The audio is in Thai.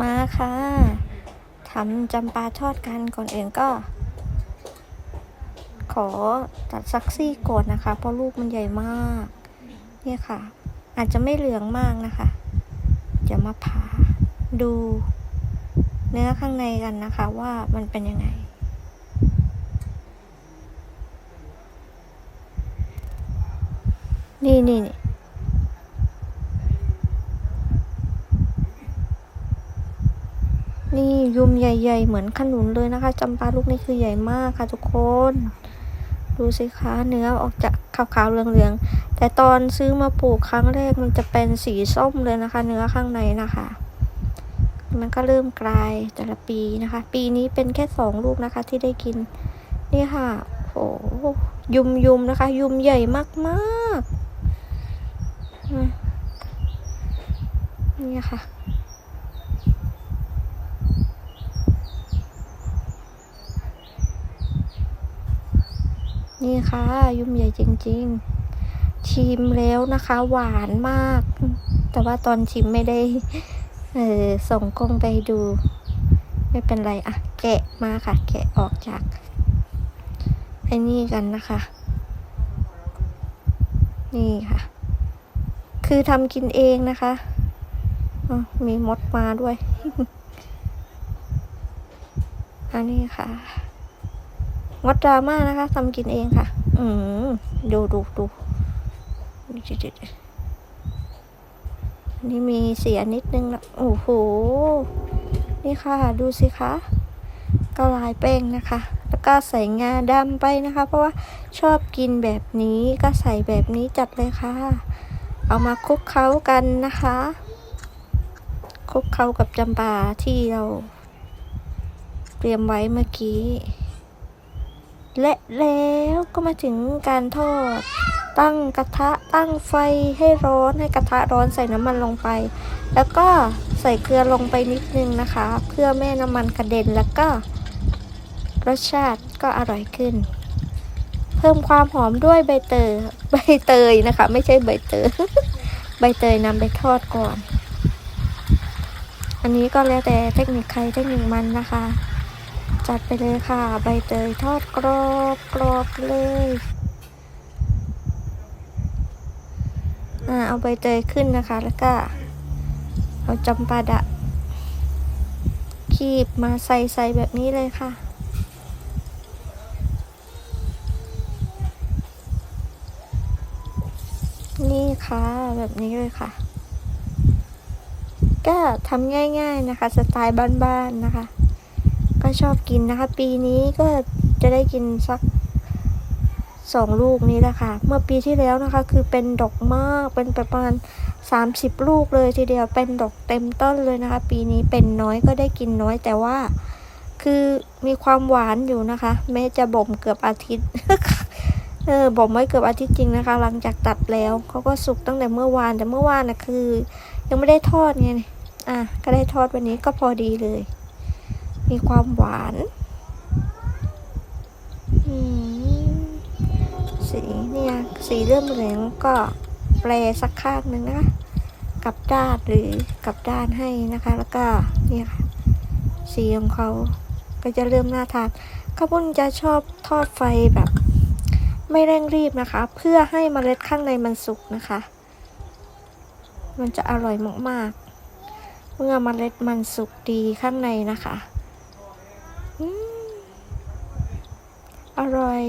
มาค่ะทำจำปาทอดกันก่อนอื่นก็ ขอตัดซักซี่ก่อนนะคะ เพราะลูกมันใหญ่มาก เนี่ยค่ะ อาจจะไม่เหลืองมากนะคะ จะมาผ่าดู เนื้อข้างในกันนะคะว่ามันเป็นยังไงนี่นี่นี่ นี่ยุมใหญ่ ๆ เหมือนขนุนเลยนะคะจำปาลูกนี่คือใหญ่มากค่ะทุกคน ดูสิคะเนื้อออกจากขาวๆเหลืองๆแต่ตอนซื้อมาปลูกครั้งแรกมันจะเป็นสีส้มเลยนะคะ เนื้อข้างในนะคะ มันก็เริ่มกลายแต่ละปีนะคะ ปีนี้เป็นแค่สองลูกนะคะที่ได้กิน นี่ค่ะโอ้ยุมยุมๆนะคะ ยุมใหญ่มากๆนี่ค่ะ นี่ค่ะ ยุ่มใหญ่จริง ๆ ชิมแล้วนะคะ หวานมาก แต่ว่าตอนชิมไม่ได้ เออส่งกล้องไปดู ไม่เป็นไรอะแกะมาค่ะ แกะออกจากไอ้นี่กันนะคะ นี่ค่ะ คือทำกินเองนะคะมีมดมาด้วย อันนี้ค่ะ งดดราม่านะคะทำกินเองค่ะ อืมดูดูดูนนี้มีเสียนิดนึงนะโอ้โห นี่ค่ะ ดูสิคะก็ลายแป้งนะคะ แล้วก็ใส่งาดำไปนะคะ เพราะว่าชอบกินแบบนี้ก็ใส่แบบนี้จัดเลยค่ะ เอามาคลุกเคล้ากันนะคะคลุกเคล้ากับจำปาที่เรา เตรียมไว้เมื่อกี้ และแล้วก็มาถึงการทอด ตั้งกระทะตั้งไฟให้ร้อนให้กระทะร้อนใส่น้ำมันลงไป แล้วก็ใส่เกลือลงไปนิดนึงนะคะ เพื่อแม่น้ำมันกระเด็นแล้วก็รสชาติก็อร่อยขึ้น เพิ่มความหอมด้วยใบเตยใบเตยนะคะ ไม่ใช่ใบเตยใบเตยนำไปทอดก่อน อันนี้ก็แล้วแต่เทคนิคใครเทคนิคมันนะคะ จัดไปเลยค่ะ ใบเตยทอดกรอบกรอบเลยอ่าเอาใบเตยขึ้นนะคะ แล้วก็ เอาจำปาดะ คีบมาใส่ใส่แบบนี้เลยค่ะนี่ค่ะแบบนี้เลยค่ะ ก็ทำง่าย ๆนะคะ สไตล์บ้านๆนะคะ ก็ชอบกินนะคะ ปีนี้ก็จะได้กินสักสองลูกนี้แหละค่ะ เมื่อปีที่แล้วนะคะ คือเป็นดอกมากเป็นประมาณสามสิบลูกเลยทีเดียวเป็นดอกเต็มต้นเลยนะคะ ปีนี้เป็นน้อยก็ได้กินน้อยแต่ว่า คือมีความหวานอยู่นะคะ แม้จะบ่มเกือบอาทิตย์เออบ่มไว้เกือบอาทิตย์จริงนะคะ หลังจากตัดแล้วเขาก็สุกตั้งแต่เมื่อวานแต่เมื่อวานนะคือ ยังไม่ได้ทอดไงอะก็ได้ทอดวันนี้ก็พอดีเลย มีความหวานสีเนี่ยสีเริ่มเหลืองก็แปลสักข้างหนึ่งนะคะกับด้านหรือกับด้านให้นะคะ แล้วก็เนี่ยค่ะสีของเขาก็จะเริ่มน่าทานข้าวปุ้นจะชอบทอดไฟแบบ ไม่เร่งรีบนะคะ เพื่อให้มเมล็ดข้างในมันสุกนะคะ มันจะอร่อยมากๆ เมื่อมเมล็ดมันสุกดีข้างในนะคะ อืม อร่อย